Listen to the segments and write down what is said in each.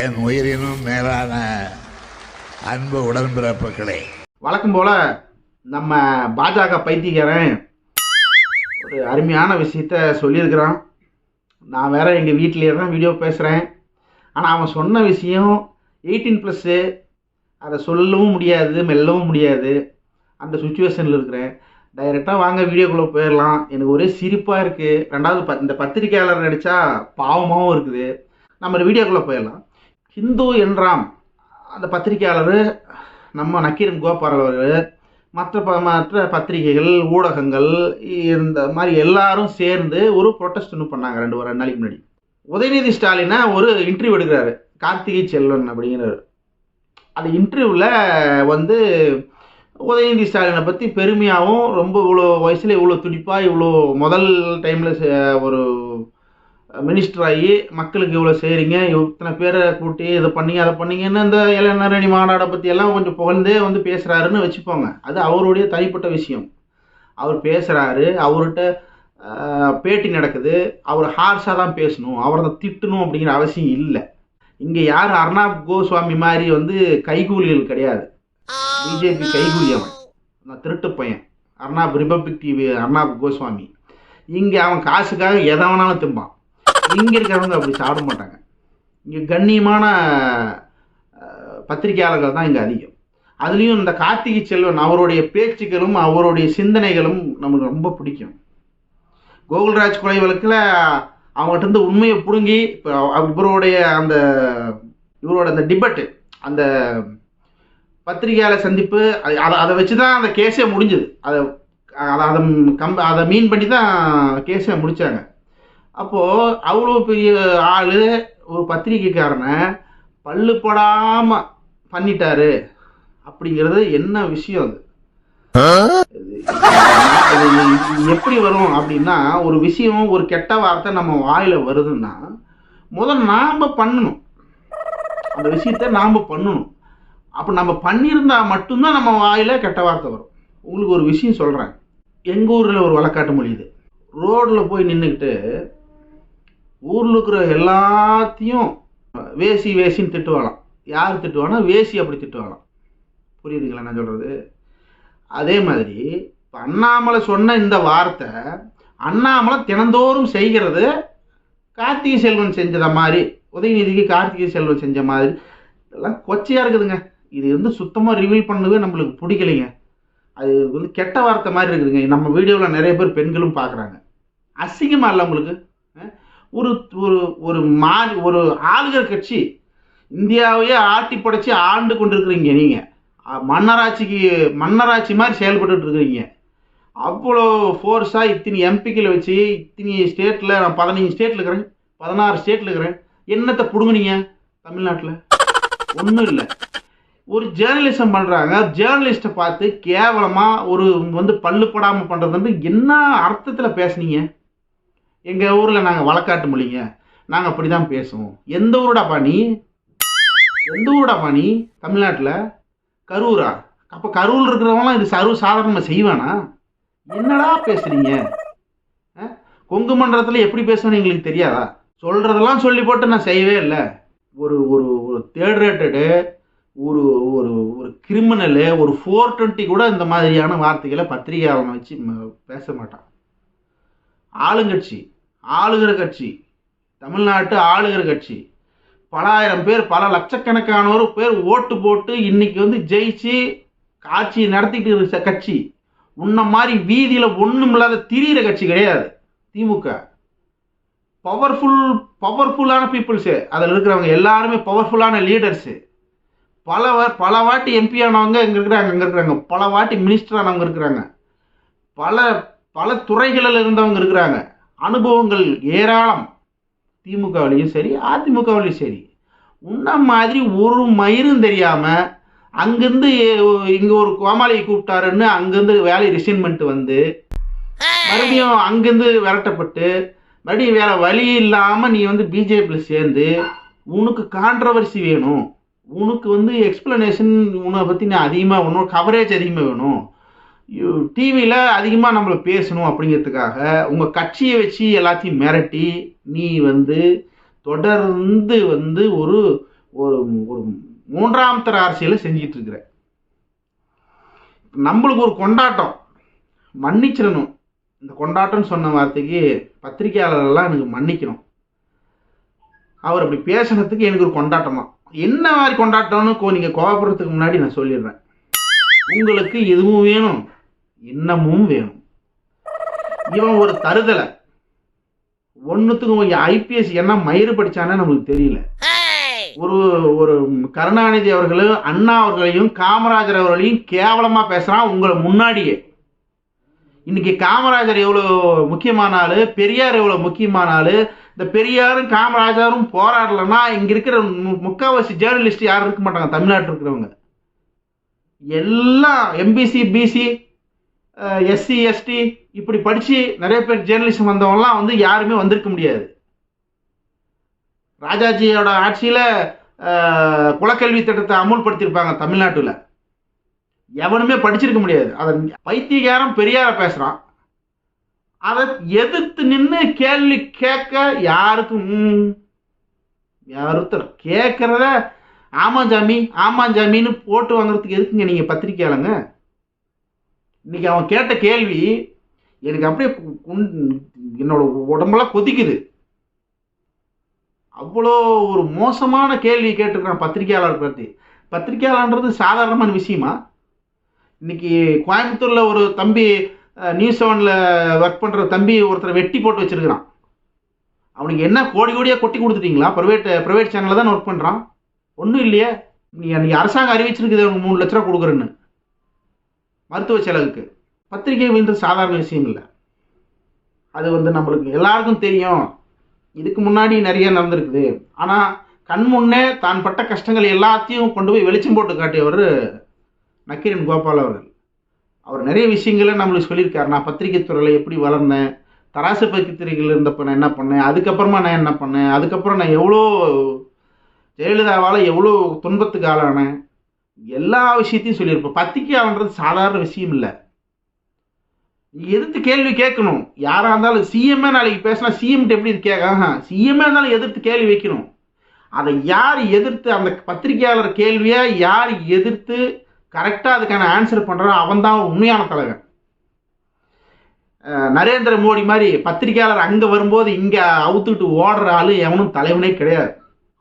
என் உயிரினும் மேலான அன்பு உடன்பிறப்புகளே. வழக்கம் போல் நம்ம பாஜக பைத்தியக்காரன் ஒரு அருமையான விஷயத்த சொல்லியிருக்கிறான். நான் வேற எங்கள் வீட்டிலே தான் வீடியோ பேசுகிறேன் ஆனால் அவன் சொன்ன விஷயம் எயிட்டீன் ப்ளஸ்ஸு அதை சொல்லவும் முடியாது மெல்லவும் முடியாது. அந்த சுச்சுவேஷனில் இருக்கிறேன். டைரெக்டாக வாங்க வீடியோக்குள்ளே போயிடலாம். எனக்கு ஒரே சிரிப்பாக இருக்குது ரெண்டாவது ப இந்த பத்திரிக்கையாளர் நடித்தா பாவமாகவும் இருக்குது. நம்ம வீடியோக்குள்ளே போயிடலாம். ஹிந்து என்றாம். அந்த பத்திரிக்கையாளர் நம்ம நக்கீரன் கோபால் அவர்கள் மற்ற ப மற்ற பத்திரிகைகள் ஊடகங்கள் இந்த மாதிரி எல்லாரும் சேர்ந்து ஒரு ப்ரொட்டஸ்ட் ஒன்று பண்ணாங்க ரெண்டு ஒரு ரெண்டு நாளைக்கு முன்னாடி. உதயநிதி ஸ்டாலினை ஒரு இன்டர்வியூ எடுக்கிறாரு கார்த்திகை செல்வன் அப்படிங்கிறவர். அந்த இன்டர்வியூவில் வந்து உதயநிதி ஸ்டாலினை பற்றி பெருமையாகவும் ரொம்ப இவ்வளோ வயசில் இவ்வளோ துடிப்பாக இவ்வளோ முதல் டைமில் ஒரு மினிஸ்டர் ஆகி மக்களுக்கு இவ்வளோ செய்கிறீங்க இத்தனை பேரை கூட்டி இதை பண்ணீங்க அதை பண்ணீங்கன்னு இந்த இளைஞரணி மாநாடை பற்றி எல்லாம் கொஞ்சம் புகழ்ந்தே வந்து பேசுகிறாருன்னு வச்சுப்போங்க அது அவருடைய தனிப்பட்ட விஷயம். அவர் பேசுகிறாரு அவர்கிட்ட பேட்டி நடக்குது அவர் ஹார்ஷாக தான் பேசணும் அவரை தான் திட்டணும் அப்படிங்கிற அவசியம் இல்லை. இங்கே யார் அர்ணாப் கோஸ்வாமி மாதிரி வந்து கைகூலிகள் கிடையாது. பிஜேபி கைகூலி அவன் நான் திருட்டு பையன். Arnab Republic TV Arnab Goswami. இங்கே அவன் காசுக்காக எதை வேணாலும் திம்பான். இங்கே இருக்கிறவங்க அப்படி சாப்பிட மாட்டாங்க. இங்கே கண்ணியமான பத்திரிகையாளர்கள் தான் இங்கே அதிகம். அதுலேயும் இந்த கார்த்திகை செல்வன் அவருடைய பேச்சுக்களும் அவருடைய சிந்தனைகளும் நமக்கு ரொம்ப பிடிக்கும். கோகுல்ராஜ் கொலை வழக்கில் அவங்ககிட்ட இருந்து உண்மையை பிடுங்கி இப்போ இவருடைய அந்த இவரோட அந்த டிபட்டு அந்த பத்திரிகையாளர் சந்திப்பு அது- அதை அதை வச்சு தான் அந்த கேஸே முடிஞ்சுது. அதை அதை அதை கம் அதை மீன் பண்ணி தான் கேஸை முடித்தாங்க அப்போது அவ்வளோ பெரிய ஆள் ஒரு பத்திரிக்கைக்காரனை பல்லு படாமல் பண்ணிட்டாரு. அப்படிங்கிறது என்ன விஷயம் அது? எப்படி வரும் அப்படின்னா ஒரு விஷயம் ஒரு கெட்ட வார்த்தை நம்ம வாயில வருதுன்னா முதல் நாம பண்ணணும். அந்த விஷயத்த நாம பண்ணணும். அப்போ நம்ம பண்ணியிருந்தா மட்டும்தான் நம்ம வாயில கெட்ட வார்த்தை வரும். உங்களுக்கு ஒரு விஷயம் சொல்கிறேன் எங்கள் ஊரில் ஒரு வழக்காட்டு மொழி இது. ரோடில் போய் நின்றுக்கிட்டு ஊரில் இருக்கிற எல்லாத்தையும் வேசி வேசின்னு திட்டுவாளாம். யார் திட்டுவானா வேசி அப்படி திட்டுவாளாம். புரியுதுங்களா நான் சொல்கிறது அதே மாதிரி இப்போ அண்ணாமலை சொன்ன இந்த வார்த்தை அண்ணாமலை தினந்தோறும் செய்கிறது கார்த்திகை செல்வன் செஞ்சத மாதிரி உதயநிதிக்கு கார்த்திகை செல்வன் செஞ்ச மாதிரி. இதெல்லாம் கொச்சையாக இருக்குதுங்க. இது வந்து சுத்தமாக ரிவீல் பண்ணவே நம்மளுக்கு பிடிக்கலைங்க. அது வந்து கெட்ட வார்த்தை மாதிரி இருக்குதுங்க. நம்ம வீடியோவில் நிறைய பேர் பெண்களும் பார்க்குறாங்க அசிங்கமாக இல்லை உங்களுக்கு? ஒரு ஒரு ஒரு மாறி ஒரு ஆளுகர் கட்சி இந்தியாவையே ஆட்டி படைச்சி ஆண்டு கொண்டிருக்கிறீங்க நீங்கள் மன்னராட்சிக்கு மன்னராட்சி மாதிரி செயல்பட்டு இருக்கிறீங்க. அவ்வளோ ஃபோர்ஸாக இத்தனை எம்பிக்களை வச்சு இத்தனை ஸ்டேட்டில் நான் பதினஞ்சு ஸ்டேட்டில் இருக்கிறேன் பதினாறு ஸ்டேட்டில் இருக்கிறேன். என்னத்தை பிடுங்குனீங்க தமிழ்நாட்டில்? ஒன்றும் இல்லை. ஒரு ஜேர்னலிசம் பண்ணுறாங்க ஜேர்னலிஸ்ட்டை பார்த்து கேவலமாக ஒரு வந்து பல்லு படாமல் பண்ணுறது வந்து என்ன அர்த்தத்தில் பேசுனீங்க? எங்கள் ஊரில் நாங்கள் வழக்காட்டு மொழிங்க. நாங்கள் அப்படி தான் பேசுவோம். எந்த ஊருடாப்பா நீ? எந்த ஊருடாப்பா நீ? தமிழ்நாட்டில்? கரூரா? அப்போ கரூரில் இருக்கிறவங்களாம் இது சர்வ சாதாரணமாக செய்வானா? என்னடா பேசுகிறீங்க கொங்கு மண்டலத்தில் எப்படி பேசணும்னு எங்களுக்கு தெரியாதா? சொல்கிறதெல்லாம் சொல்லி போட்டு நான் செய்யவே இல்லை. ஒரு ஒரு ஒரு தேர்ட் ரேட்டடு ஒரு ஒரு ஒரு கிரிமினலு ஒரு ஃபோர் டுவெண்ட்டி கூட இந்த மாதிரியான வார்த்தைகளை பத்திரிகையாளனை வச்சு பேச மாட்டான். ஆளுங்கட்சி. ஆளுகிற கட்சி தமிழ்நாட்டு ஆளுகிற கட்சி. பலாயிரம் பேர் பல லட்சக்கணக்கானோர் பேர் ஓட்டு போட்டு இன்னைக்கு வந்து ஜெயிச்சு ஆட்சி நடத்திட்டு இருக்க கட்சி. உன்ன மாதிரி வீதியில் ஒன்றும் இல்லாத திரியிற கட்சி கிடையாது திமுக. பவர்ஃபுல் பவர்ஃபுல்லான பீப்புள்ஸு அதில் இருக்கிறவங்க எல்லாருமே பவர்ஃபுல்லான லீடர்ஸு பல பல வாட்டி எம்பி ஆனவங்க இங்கே இருக்கிறாங்க அங்கே இருக்கிறாங்க. பல வாட்டி மினிஸ்டர் ஆனவங்க இருக்கிறாங்க. பல பல துறைகளில் இருந்தவங்க இருக்கிறாங்க. அனுபவங்கள் ஏராளம். திமுகவிலையும் சரி அதிமுகவிலையும் சரி. உன்ன மாதிரி ஒரு மயிரும் தெரியாமல் அங்கேருந்து இங்கே ஒரு கோமாளியை கூப்பிட்டாருன்னு அங்கேருந்து வேலை ரிசைன்மெண்ட் வந்து மறுபடியும் அங்கேருந்து விரட்டப்பட்டு மறுபடியும் வேற வழி இல்லாமல் நீ வந்து பிஜேபியில் சேர்ந்து உனக்கு கான்ட்ரவர்சி வேணும். உனக்கு வந்து எக்ஸ்பிளனேஷன் உன்னை பற்றி நான் அதிகமாக உன்னோட கவரேஜ் அதிகமாக வேணும். டிவியில் அதிகமாக நம்மளை பேசணும் அப்படிங்கிறதுக்காக உங்கள் கட்சியை வச்சு எல்லாத்தையும் மிரட்டி நீ வந்து தொடர்ந்து வந்து ஒரு ஒரு ஒரு மூன்றாம் தர அரசியலை செஞ்சிட்டு இருக்கிற. நம்மளுக்கு ஒரு கொண்டாட்டம். மன்னிச்சிடணும். இந்த கொண்டாட்டம்னு சொன்ன வார்த்தைக்கு பத்திரிகையாளர்கள்லாம் எனக்கு மன்னிக்கணும். அவர் அப்படி பேசுனதுக்கு எனக்கு ஒரு கொண்டாட்டம் தான். என்ன மாதிரி கொண்டாட்டம்னு நீங்கள் கோபப்படுறதுக்கு முன்னாடி நான் சொல்லிடுறேன். உங்களுக்கு எதுவும் வேணும்? இன்னமும் வேணும். இவன் ஒரு தருதலை. ஒன்றுத்துக்கு கொஞ்சம் ஐபிஎஸ் என்ன மயிறு படிச்சானே நம்மளுக்கு தெரியல. ஒரு ஒரு கருணாநிதி அவர்களும் அண்ணா அவர்களையும் காமராஜர் அவர்களையும் கேவலமாக பேசுகிறான் உங்களை முன்னாடியே. இன்னைக்கு காமராஜர் எவ்வளோ முக்கியமான ஆள் பெரியார் எவ்வளோ முக்கியமான ஆள் இந்த பெரியாரும் காமராஜரும் போராடலைன்னா இங்கே இருக்கிற மு- ஜேர்னலிஸ்ட் யாரும் இருக்க மாட்டாங்க தமிழ்நாட்டில் இருக்கிறவங்க. எல்லாம் எம்பிசி பிசி எஸ்சி எஸ்டி இப்படி படித்து நிறைய பேர் ஜேர்னலிசம் வந்தவங்கலாம் வந்து யாருமே வந்திருக்க முடியாது. ராஜாஜியோட ஆட்சியில் குலக்கல்வி திட்டத்தை அமுல்படுத்தியிருப்பாங்க தமிழ்நாட்டில். எவனுமே படிச்சிருக்க முடியாது. அதை பைத்தியகாரம் பெரியார பேசுகிறான் அதை எதிர்த்து நின்று கேள்வி கேட்க யாருக்கும் யாருத்தர் கேட்குறத ஆமாஞ்சாமி ஆமாஞ்சாமின்னு போட்டு வாங்குறதுக்கு எதுக்குங்க நீங்கள் பத்திரிக்கையாளங்க? இன்னைக்கு அவன் கேட்ட கேள்வி எனக்கு அப்படியே என்னோட உடம்பெல்லாம் கொதிக்குது. அவ்வளோ ஒரு மோசமான கேள்வி கேட்டிருக்கான் பத்திரிக்கையாளர் பற்றி பத்திரிகையாளன்றது சாதாரணமான விஷயமா? இன்னைக்கு கோயம்புத்தூரில் ஒரு தம்பி நியூஸ் செவனில் ஒர்க் பண்ணுற தம்பி ஒருத்தரை வெட்டி போட்டு வச்சுருக்கிறான். அவனுக்கு என்ன கோடி கோடியாக கொட்டி கொடுத்துட்டீங்களா? ப்ரைவேட் ப்ரைவேட் சேனலில் தான் ஒர்க் பண்ணுறான் ஒன்றும் இல்லையே. நீ அன்றைக்கி அரசாங்கம் அறிவிச்சிருக்குது அவனுக்கு மூணு லட்ச ரூபா கொடுக்குறேன்னு. மருத்துவ செலவுக்கு. பத்திரிகை வந்து சாதாரண விஷயம் இல்லை. அது வந்து நம்மளுக்கு எல்லாருக்கும் தெரியும். இதுக்கு முன்னாடி நிறைய நடந்திருக்குது. ஆனால் கண் முன்னே தான் பட்ட கஷ்டங்கள் எல்லாத்தையும் கொண்டு போய் வெளிச்சம் போட்டு காட்டியவர் நக்கீரன் கோபால் அவர்கள். அவர் நிறைய விஷயங்களை நம்மளுக்கு சொல்லியிருக்காரு. நான் பத்திரிகை துறையில் எப்படி வளர்ந்தேன் தராசு பத்திரிகையில் இருந்தப்போ நான் என்ன பண்ணேன் அதுக்கப்புறமா நான் என்ன பண்ணேன் அதுக்கப்புறம் நான் எவ்வளோ ஜெயலலிதாவால் எவ்வளோ துன்பத்துக்கு ஆளானேன் எல்லா விஷயத்தையும் சொல்லியிருப்பேன் பத்திரிகையாளன்றது சாதாரண விஷயம் இல்லை. நீ எதிர்த்து கேள்வி கேட்கணும். யாராக இருந்தாலும் சிஎம்ஏ நாளைக்கு பேசினா சிஎம்கிட்ட எப்படி கேட்க சிஎம்ஏ இருந்தாலும் எதிர்த்து கேள்வி வைக்கணும். அதை யார் எதிர்த்து அந்த பத்திரிகையாளர் கேள்வியை யார் எதிர்த்து கரெக்டாக அதுக்கான ஆன்சர் பண்ணுறான் அவன் தான் உண்மையான தலைவன். நரேந்திர மோடி மாதிரி பத்திரிகையாளர் அங்கே வரும்போது இங்கே அவுத்துக்கிட்டு ஓடுற ஆளு எவனும் தலைவனே கிடையாது.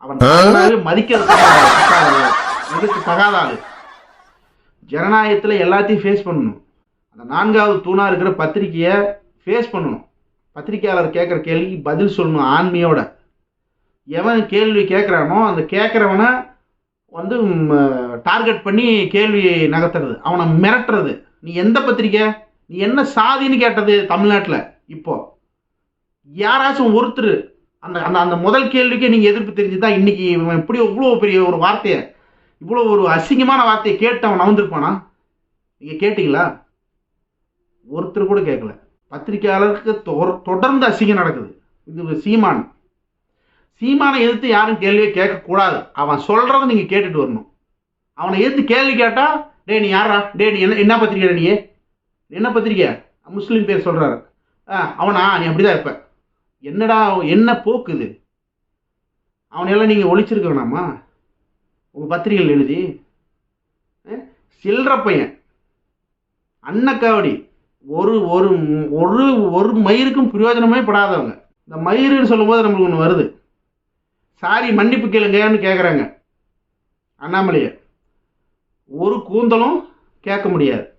அவன் மதிக்கிறது அதுக்கு தகாத ஆள் ஜனநாயகத்தில் எல்லாத்தையும் ஃபேஸ் பண்ணணும். அந்த நான்காவது தூணாக இருக்கிற பத்திரிக்கையை ஃபேஸ் பண்ணணும். பத்திரிக்கையாளர் கேட்குற கேள்விக்கு பதில் சொல்லணும் ஆண்மையோட. எவன் கேள்வி கேட்குறானோ அந்த கேட்குறவனை வந்து டார்கெட் பண்ணி கேள்வி நகர்த்துறது. அவனை மிரட்டுறது. நீ எந்த பத்திரிக்கை? நீ என்ன சாதின்னு கேட்டது தமிழ்நாட்டில்? இப்போ. யாராச்சும் ஒருத்தர் அந்த அந்த அந்த முதல் கேள்விக்கே நீங்கள் எதிர்ப்பு தெரிஞ்சுதான் இன்னைக்கு இன்றைக்கி இப்படி இவ்வளோ பெரிய ஒரு வார்த்தையை இவ்வளோ ஒரு அசிங்கமான வார்த்தையை கேட்டு அவன் நவந்திருப்பானா? நீங்கள் கேட்டிங்களா? ஒருத்தர் கூட கேட்கல. பத்திரிகையாளருக்கு தொடர்ந்து அசிங்கம் நடக்குது. இது சீமான். சீமானை எதிர்த்து யாரும் கேள்வியே கேட்கக்கூடாது. அவன் சொல்கிறத நீங்கள் கேட்டுட்டு வரணும். அவனை எதிர்த்து கேள்வி கேட்டால் டே நீ யாரா டே நீ என்ன என்ன பத்திரிக்கை நீ? என்ன பத்திரிக்கை? முஸ்லீம் பேர் சொல்கிறாரு ஆ அவனா? நீ அப்படி தான் இருப்ப. என்னடா என்ன போக்குது? அவனையெல்லாம் நீங்கள் ஒழிச்சிருக்க வேணாமா உங்கள் பத்திரிகைகள் எழுதி சில்லற பையன் அன்னக்காவடி ஒரு ஒரு ஒரு ஒரு மயிருக்கும் பிரயோஜனமே படாதவங்க. இந்த மயிருன்னு சொல்லும்போது நம்மளுக்கு ஒன்று வருது. சாரி மன்னிப்பு கேளுங்கன்னு கேட்குறாங்க அண்ணாமலையை. ஒரு கூந்தலும் கேட்க முடியாது.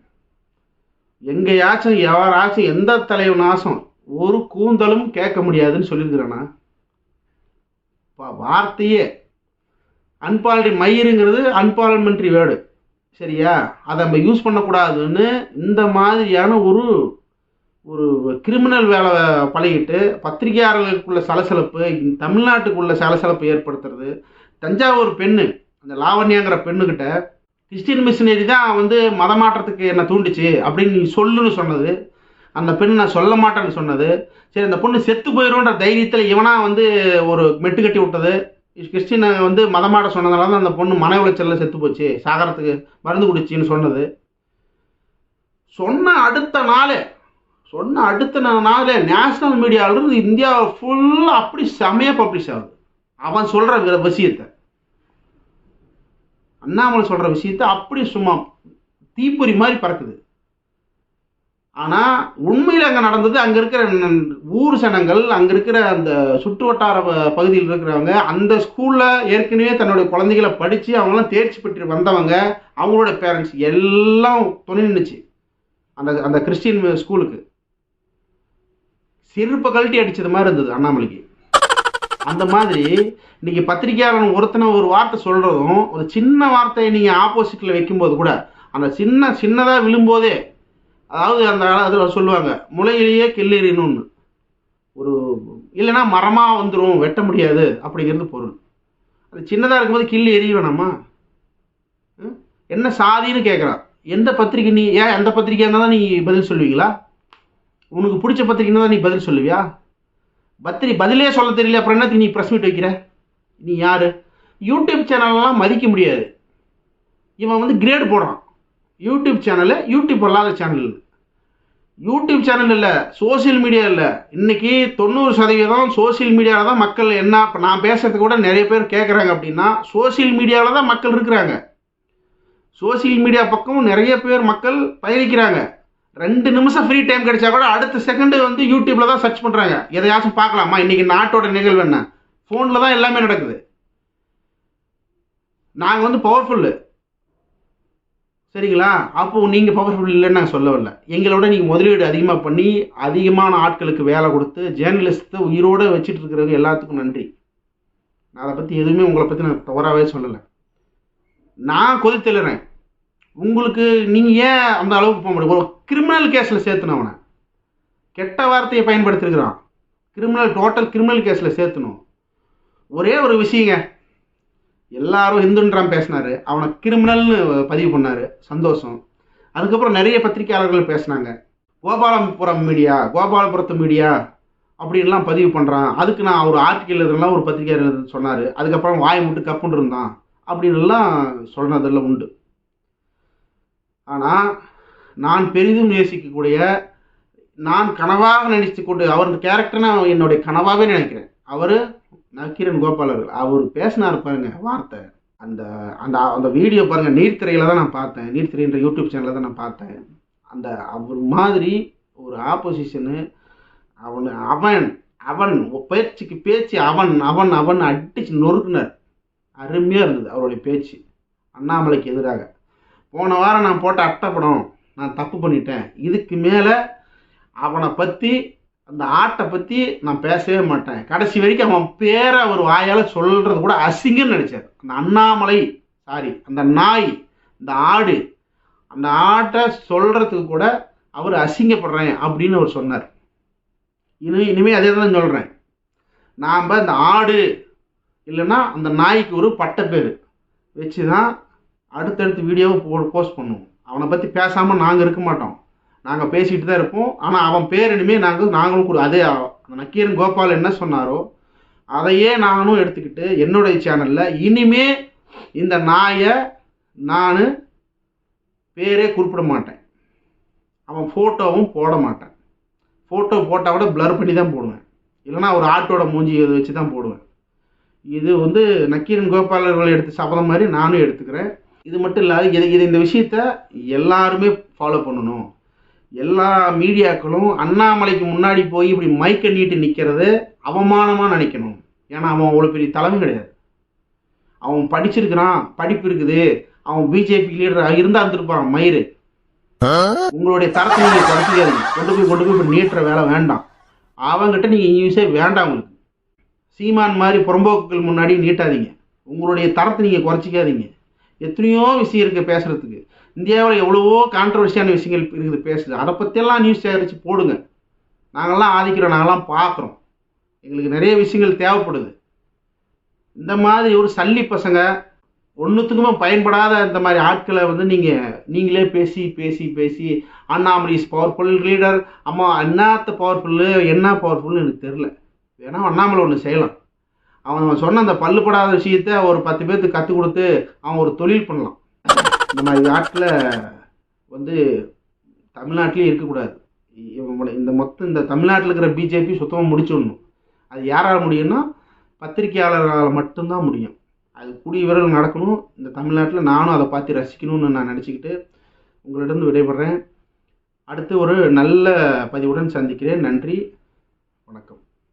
எங்கேயாச்சும் யாராச்சும் எந்த தலைவனாச்சும் ஒரு கூந்தலும் கேட்க முடியாதுன்னு சொல்லியிருக்கிறேன்னா இப்போ வார்த்தையே அன்பால்டி மயிருங்கிறது அன்பார்லமெண்ட்ரி வேர்டு சரியா? அதை நம்ம யூஸ் பண்ணக்கூடாதுன்னு இந்த மாதிரியான ஒரு ஒரு கிரிமினல் வேலை பழகிட்டு பத்திரிகையாளர்களுக்குள்ள சலசலப்பு தமிழ்நாட்டுக்குள்ள சலசலப்பு ஏற்படுத்துறது. தஞ்சாவூர் பெண்ணு அந்த லாவண்யாங்கிற பெண்ணுக்கிட்ட கிறிஸ்டின் மிஷினரி தான் வந்து மதமாற்றத்துக்கு என்ன தூண்டுச்சு அப்படின்னு நீ சொல்லுன்னு சொன்னது. அந்த பெண் நான் சொல்ல மாட்டேன்னு சொன்னது. சரி அந்த பொண்ணு செத்து போயிடும்ன்ற தைரியத்தில் இவனா வந்து ஒரு மெட்டு கட்டி விட்டது. கிறிஸ்டின் வந்து மதமாட சொன்னதுனால தான் அந்த பொண்ணு மன உளைச்சலில் செத்து போச்சு. சாகரத்துக்கு மருந்து குடிச்சின்னு சொன்னது. சொன்ன அடுத்த நாளே சொன்ன அடுத்த நாளே நேஷனல் மீடியாவிலிருந்து இந்தியா ஃபுல்லாக அப்படி செமையாக பப்ளிஷ் ஆகுது. அவன் சொல்கிற விஷயத்தை. அண்ணாமலை சொல்கிற விஷயத்தை அப்படி சும்மா தீப்பொறி மாதிரி பறக்குது. ஆனால் உண்மையில் அங்கே நடந்தது அங்கே இருக்கிற ஊர் சனங்கள் அங்கே இருக்கிற அந்த சுற்று வட்டார ப- பகுதியில் இருக்கிறவங்க அந்த ஸ்கூலில் ஏற்கனவே தன்னுடைய குழந்தைகளை படித்து அவங்களாம் தேர்ச்சி பெற்று வந்தவங்க அவங்களோட பேரண்ட்ஸ் எல்லாம் துணை நின்றுச்சு அந்த அந்த கிறிஸ்டின் ஸ்கூலுக்கு செருப்பை கழட்டி அடிச்சது மாதிரி இருந்தது அண்ணாமலைக்கு. அந்த மாதிரி இன்னைக்கு பத்திரிக்கையாளன் ஒருத்தனை ஒரு வார்த்தை சொல்கிறதும் ஒரு சின்ன வார்த்தையை நீங்கள் ஆப்போசிட்டில் வைக்கும்போது கூட அந்த சின்ன சின்னதாக விழும்போதே அதாவது அந்த காலத்தில் சொல்லுவாங்க முளையிலேயே கிள்ளெறியணும்னு ஒரு இல்லைன்னா மரமாக வந்துடும் வெட்ட முடியாது அப்படிங்கிறது பொருள். அது சின்னதாக இருக்கும்போது கிள்ளி எரிய வேணாமா? ம்? என்ன சாதின்னு கேட்குறான் எந்த பத்திரிக்கை நீ ஏன் எந்த பத்திரிக்கையாக இருந்தால் தான் நீ பதில் சொல்லுவீங்களா? உனக்கு பிடிச்ச பத்திரிக்கைன்னா தான் நீ பதில் சொல்லுவியா? பத்திரி பதிலே சொல்ல தெரியல அப்புறம் என்னத்துக்கு நீ ப்ரெஸ் மீட் வைக்கிற? நீ யார்? யூடியூப் சேனல்லாம் மதிக்க முடியாது. இவன் வந்து கிரேடு போடுறான். யூடியூப் சேனலு யூடியூப் அல்லாத சேனல் யூடியூப் சேனல் இல்லை சோஷியல் மீடியா இல்லை. இன்றைக்கி தொண்ணூறு சதவீதம் சோஷியல் மீடியாவில் தான் மக்கள் என்ன இப்போ நான் பேசுறது கூட நிறைய பேர் கேட்குறாங்க அப்படின்னா சோஷியல் மீடியாவில் தான் மக்கள் இருக்கிறாங்க. சோஷியல் மீடியா பக்கம் நிறைய பேர் மக்கள் பயணிக்கிறாங்க. ரெண்டு நிமிஷம் ஃப்ரீ டைம் கிடைச்சா கூட அடுத்த செகண்டு வந்து யூடியூப்பில் தான் சர்ச் பண்ணுறாங்க எதையாச்சும் பார்க்கலாமா? இன்றைக்கி நாட்டோட நிகழ்வு என்ன? ஃபோனில் தான் எல்லாமே நடக்குது. நாங்கள் வந்து பவர்ஃபுல்லு சரிங்களா? அப்போ நீங்கள் பவர்ஃபுல் இல்லைன்னு நாங்கள் சொல்ல வரல. எங்களோட நீங்கள் முதலீடு அதிகமாக பண்ணி அதிகமான ஆட்களுக்கு வேலை கொடுத்து ஜேர்னலிஸ்ட்டை உயிரோடு வச்சுட்டு இருக்கிறவங்க எல்லாத்துக்கும் நன்றி. நான் அதை பற்றி எதுவுமே உங்களை பற்றி நான் தவறாகவே சொல்லலை. நான் கொதித்தெழுறேன் உங்களுக்கு நீங்கள் ஏன் அந்த அளவுக்கு போக முடியும்? ஒரு கிரிமினல் கேஸில் சேர்த்தணும் அவனை. கெட்ட வார்த்தையை பயன்படுத்திருக்கிறான். கிரிமினல் டோட்டல் கிரிமினல் கேஸில் சேர்த்தணும். ஒரே ஒரு விஷயங்க. எல்லாரும் ஹிந்துன்றான் பேசினாரு. அவனை கிரிமினல்னு பதிவு பண்ணாரு. சந்தோஷம். அதுக்கப்புறம் நிறைய பத்திரிக்கையாளர்கள் பேசினாங்க. கோபாலபுரம் மீடியா கோபாலபுரத்து மீடியா அப்படின்லாம் பதிவு பண்ணுறான் அதுக்கு நான் ஒரு ஆர்டிக்கல் எழுதுலாம் ஒரு பத்திரிக்கையாளர் சொன்னார். அதுக்கப்புறம் வாய் விட்டு கப்புன்னு இருந்தான். அப்படின்லாம் சொன்னதெல்லாம் உண்டு. ஆனால் நான் பெரிதும் நேசிக்கக்கூடிய நான் கனவாக நினச்சி கொண்டு அவர் கேரக்டர்னா என்னுடைய கனவாகவே நினைக்கிறேன். அவர் நக்கீரன் கோபால் அவர்கள் அவர் பேசினார் பாருங்க வார்த்தை. அந்த அந்த அந்த வீடியோ பாருங்க நீர்த்திரையில் தான் நான் பார்த்தேன். நீர்த்திரைன்ற யூடியூப் சேனலில் தான் நான் பார்த்தேன். அந்த அவர் மாதிரி ஒரு ஆப்போசிஷனு அவன் அவன் அவன் பேச்சுக்கு பேச்சு அவன் அவன் அவன் அடிச்சு நொறுக்குனார். அருமையாக இருந்தது அவருடைய பேச்சு. அண்ணாமலைக்கு எதிராக. போன வாரம் நான் போட்ட அட்டைப்படம் நான் தப்பு பண்ணிட்டேன். இதுக்கு மேலே அவனை பற்றி அந்த ஆட்டை பற்றி நான் பேசவே மாட்டேன். கடைசி வரைக்கும் அவன் பேரை அவர் வாயால் சொல்கிறது கூட அசிங்கன்னு நினச்சார். அந்த அண்ணாமலை சாரி அந்த நாய் இந்த ஆடு அந்த ஆட்டை சொல்கிறதுக்கு கூட அவர் அசிங்கப்படுறேன் அப்படின்னு அவர் சொன்னார். இனி இனிமேல் அதே தான் சொல்கிறேன் நாம் இந்த ஆடு இல்லைன்னா அந்த நாய்க்கு ஒரு பட்ட பேர் வச்சு தான் அடுத்தடுத்த வீடியோவை போ போஸ்ட் பண்ணுவோம். அவனை பற்றி பேசாமல் நாங்கள் இருக்க மாட்டோம். நாங்கள் பேசிகிட்டு தான் இருப்போம். ஆனால் அவன் பேர் இனிமேல் நாங்கள் நாங்களும் கூட அதே நக்கீரன் கோபால் என்ன சொன்னாரோ அதையே நானும் எடுத்துக்கிட்டு என்னுடைய சேனலில் இனிமே இந்த நாயை நான் பேரே குறிப்பிட மாட்டேன். அவன் ஃபோட்டோவும் போட மாட்டேன். ஃபோட்டோ போட்டால் கூட ப்ளர் பண்ணி தான் போடுவேன். இல்லைன்னா ஒரு ஆட்டோட மூஞ்சி இதை வச்சு தான் போடுவேன். இது வந்து நக்கீரன் கோபாலர்கள் எடுத்து எடுத்த சபதம் மாதிரி நானும் எடுத்துக்கிறேன். இது மட்டும் இல்லாத இது இது இந்த விஷயத்த எல்லாருமே ஃபாலோ பண்ணணும். எல்லா மீடியாக்களும் அண்ணாமலைக்கு முன்னாடி போய் இப்படி மைக்கை நீட்டி நிற்கிறது அவமானமாக நினைக்கணும். ஏன்னா அவன் அவ்வளோ பெரிய தலைமை கிடையாது. அவன் படிச்சிருக்கிறான் படிப்பு இருக்குது. அவன் பிஜேபி லீடர் இருந்தா இருந்திருப்பான் மயிறு. உங்களுடைய தரத்தை நீங்கள் குறைச்சிக்காதீங்க கொண்டு போய் கொண்டு போய் இப்படி நீட்டுற வேலை வேண்டாம். அவங்ககிட்ட நீங்கள் நியூஸே வேண்டாம் உங்களுக்கு. சீமான் மாதிரி புறம்போக்குகள் முன்னாடி நீட்டாதீங்க. உங்களுடைய தரத்தை நீங்கள் குறைச்சிக்காதீங்க. எத்தனையோ விஷயம் இருக்குது பேசுகிறதுக்கு இந்தியாவில் எவ்வளவோ கான்ட்ரவர்சியான விஷயங்கள் இருக்குது பேசுது. அதை பற்றியெல்லாம் நியூஸ் சேகரித்து போடுங்க. நாங்கள்லாம் ஆதிக்கிறோம் நாங்கள்லாம் பார்க்குறோம். எங்களுக்கு நிறைய விஷயங்கள் தேவைப்படுது. இந்த மாதிரி ஒரு சல்லி பசங்க ஒன்றுத்துக்குமே பயன்படாத இந்த மாதிரி ஆட்களை வந்து நீங்கள் நீங்களே பேசி பேசி பேசி அண்ணாமலை இஸ் பவர்ஃபுல் லீடர் அம்மா என்னத்த பவர்ஃபுல்லு என்ன பவர்ஃபுல்னு எனக்கு தெரில வேணால் அண்ணாமலை ஒன்று செய்யலாம். அவன் சொன்ன அந்த பல்லுப்படாத விஷயத்த ஒரு பத்து பேர்த்துக்கு கற்றுக் கொடுத்து அவன் ஒரு தொழில் பண்ணலாம். இந்த மாதிரி ஆட்டில் வந்து தமிழ்நாட்டிலே இருக்கக்கூடாது. இந்த மொத்தம் இந்த தமிழ்நாட்டில் இருக்கிற பிஜேபி சுத்தமாக முடிச்சிடணும். அது யாரால் முடியும்னா பத்திரிகையாளர்களால் மட்டும்தான் முடியும். அது கூடிய விரைவில் நடக்கணும். இந்த தமிழ்நாட்டில் நானும் அதை பார்த்து ரசிக்கணும்னு நான் நினச்சிக்கிட்டு உங்களிடம் விடைபெறேன். அடுத்து ஒரு நல்ல பதிவுடன் சந்திக்கிறேன். நன்றி. வணக்கம்.